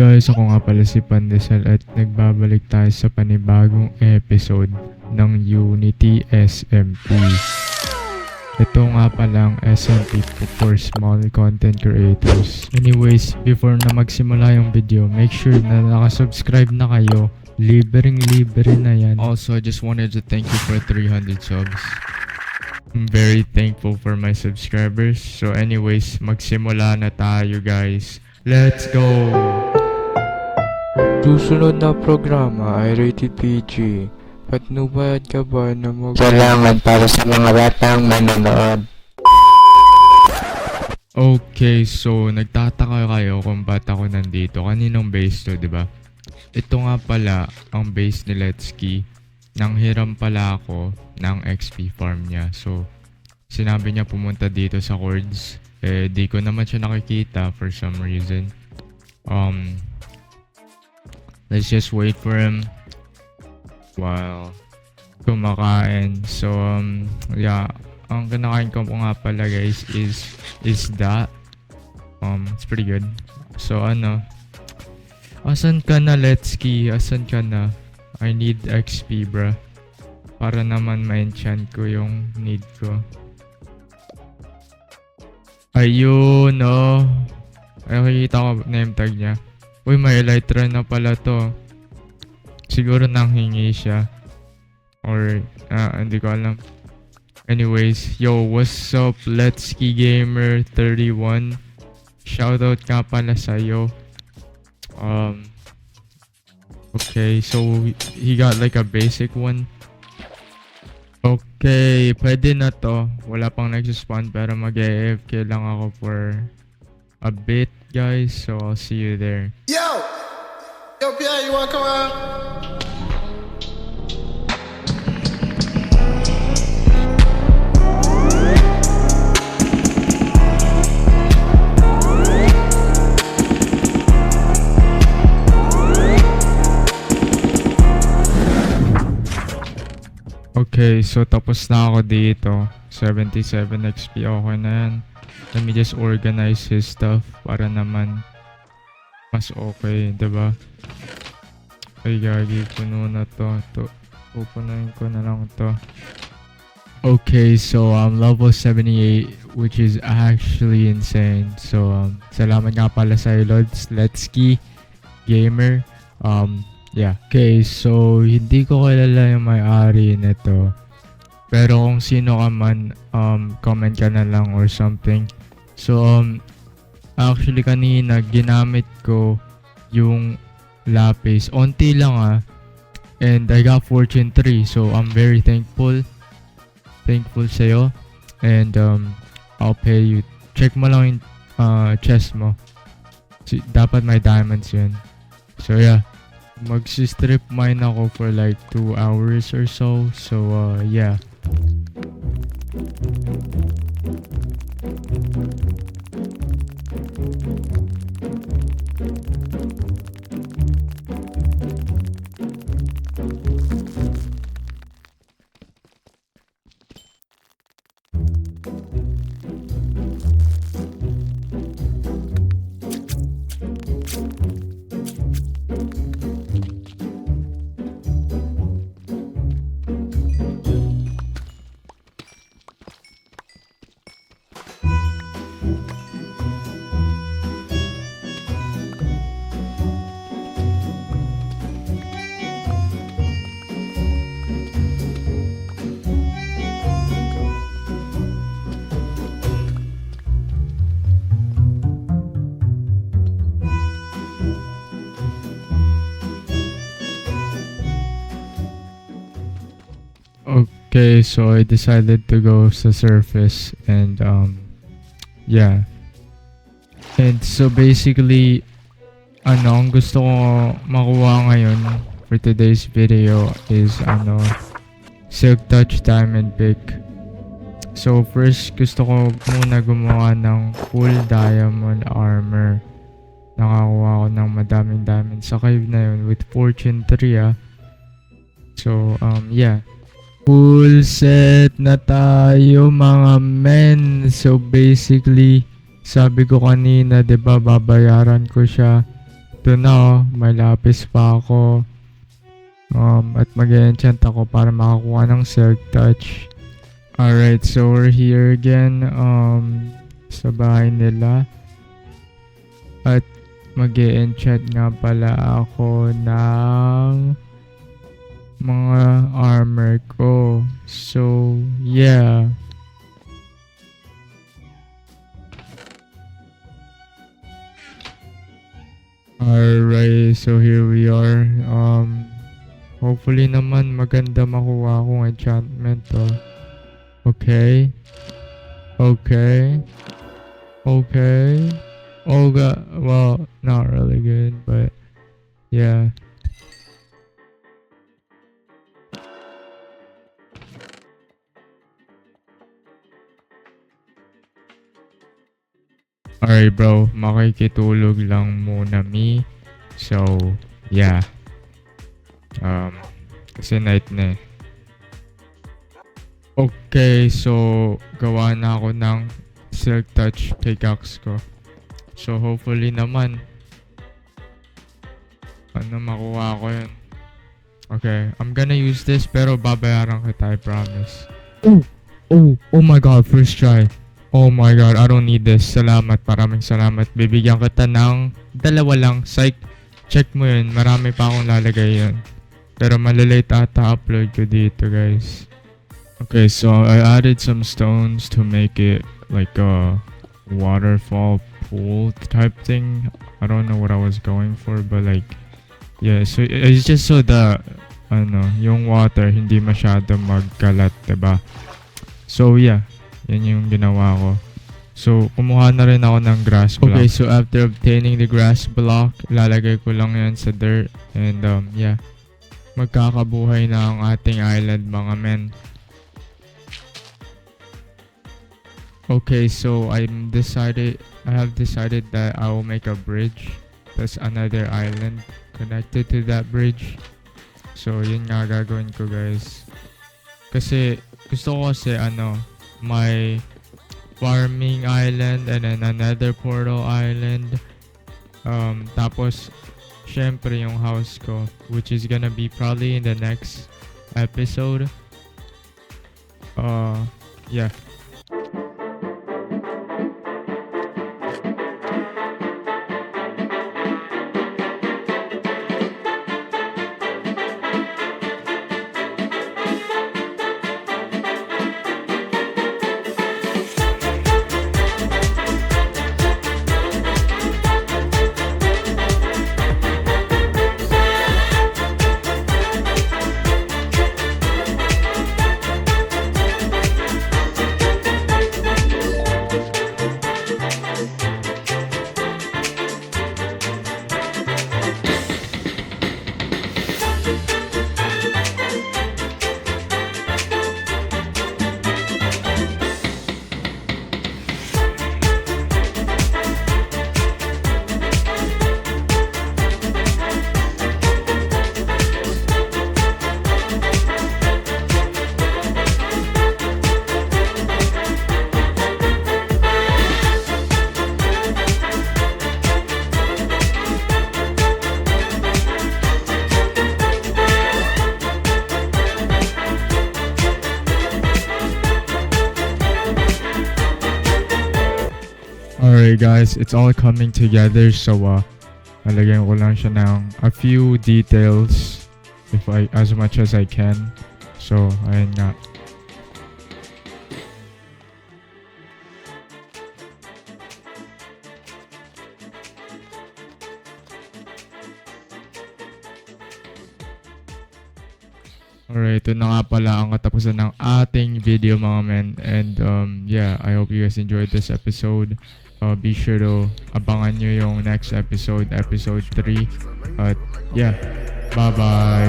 guys, ako nga pala si Pandesal at nagbabalik tayo sa panibagong episode ng Unity SMP. Ito nga palang SMP for small content creators. Anyways, before na magsimula yung video, make sure na nakasubscribe na kayo. Libreng libre na yan. Also, I just wanted to thank you for 300 subs. I'm very thankful for my subscribers. So anyways, magsimula na tayo guys. Let's go! Susunod na programa ay rated PG. Patnubayad ka ba na mag- Salamat para sa mga batang manonood. Okay, so nagtataka kayo kung ba't ako nandito. Kaninong base to, di ba? Ito nga pala ang base ni Letsky. Nang hiram pala ako ng XP farm niya. So, sinabi niya pumunta dito sa chords. Eh, di ko naman siya nakikita for some reason. Um, let's just wait for him while kumakain. So, um, yeah, ang kinakain ko po nga pala guys is is that um it's pretty good. So ano? Asan ka na Letsky? Asan ka na? I need XP bruh. Para naman ma-enchant ko yung need ko. Ayun no nakikita ko name tag niya uy may elytra na pala to siguro nang hingi siya or ah, hindi ko alam Anyways, yo, what's up? Let's Ski Gamer 31. Shoutout nga pala sa'yo. Um, okay, so he got like a basic one. Okay, pwede na to. Wala pang nagsispawn pero mag-AFK lang ako for a bit, guys. So, I'll see you there. Yo! Yo, Pierre, you wanna come out? Okay, so tapos na ako dito. 77 XP, okay na yan. Let me just organize his stuff para naman mas okay, ba? Ay, gagi, puno na to. to pupunuin ko na lang to. Okay, so um, level 78, which is actually insane. So, um, salamat nga pala sa Lods, Letsky, Gamer. Um, Yeah. Okay, so hindi ko kilala yung may-ari nito. Pero kung sino ka man, um, comment ka na lang or something. So, um, actually kanina ginamit ko yung lapis. Onti lang ah. And I got fortune 3. So, I'm very thankful. Thankful sa'yo. And, um, I'll pay you. Check mo lang yung uh, chest mo. Dapat may diamonds yun. So, yeah magsi-strip mine ako for like 2 hours or so. So, uh, yeah. Okay, so I decided to go sa surface and um yeah. And so basically ano ang gusto ko makuha ngayon for today's video is ano Silk Touch Diamond Pick. So first gusto ko muna gumawa ng full diamond armor. Nakakuha ko ng madaming diamond sa cave na yun with fortune 3 ah. So um yeah. Full set na tayo mga men. So basically, sabi ko kanina, 'di ba, babayaran ko siya ito na oh, may lapis pa ako. Um, at mag-enchant ako para makakuha ng Silk Touch. Alright, so we're here again um, sa bahay nila. At mag enchant nga pala ako ng mga armor ko. So, yeah. Alright, so here we are. Um, hopefully naman maganda makuha akong enchantment to. Okay. Okay. Okay. Oh god, well, not really good, but yeah. Alright bro, makikitulog lang muna me. So, yeah. Um, kasi night na eh. Okay, so gawa na ako ng Silk Touch pickaxe ko. So hopefully naman ano makuha ko yun. Okay, I'm gonna use this pero babayaran kita, I promise. Oh! Oh! Oh my god, first try. Oh my god, I don't need this. Salamat, maraming salamat. Bibigyan kita ng dalawa lang. Psych, check mo yun. Marami pa akong lalagay yun. Pero malalate ata upload ko dito, guys. Okay, so I added some stones to make it like a waterfall pool type thing. I don't know what I was going for, but like, yeah, so it's just so the, ano, yung water hindi masyado magkalat, ba? So yeah, yan yung ginawa ko. So, kumuha na rin ako ng grass block. Okay, so after obtaining the grass block, ilalagay ko lang yan sa dirt. And um, yeah, magkakabuhay na ang ating island mga men. Okay, so I'm decided I have decided that I will make a bridge. That's another island connected to that bridge. So yun nga gagawin ko guys. Kasi gusto ko kasi ano, my farming island and then another portal island. Um, tapos syempre yung house ko which is gonna be probably in the next episode. Uh, yeah. Guys, it's all coming together so uh lalagyan ko lang siya ng a few details if I as much as I can. So ayun nga. Alright, ito na nga pala ang katapusan ng ating video mga men. And um, yeah, I hope you guys enjoyed this episode. Uh, be sure to abangan nyo yung next episode, episode 3. At yeah, bye-bye.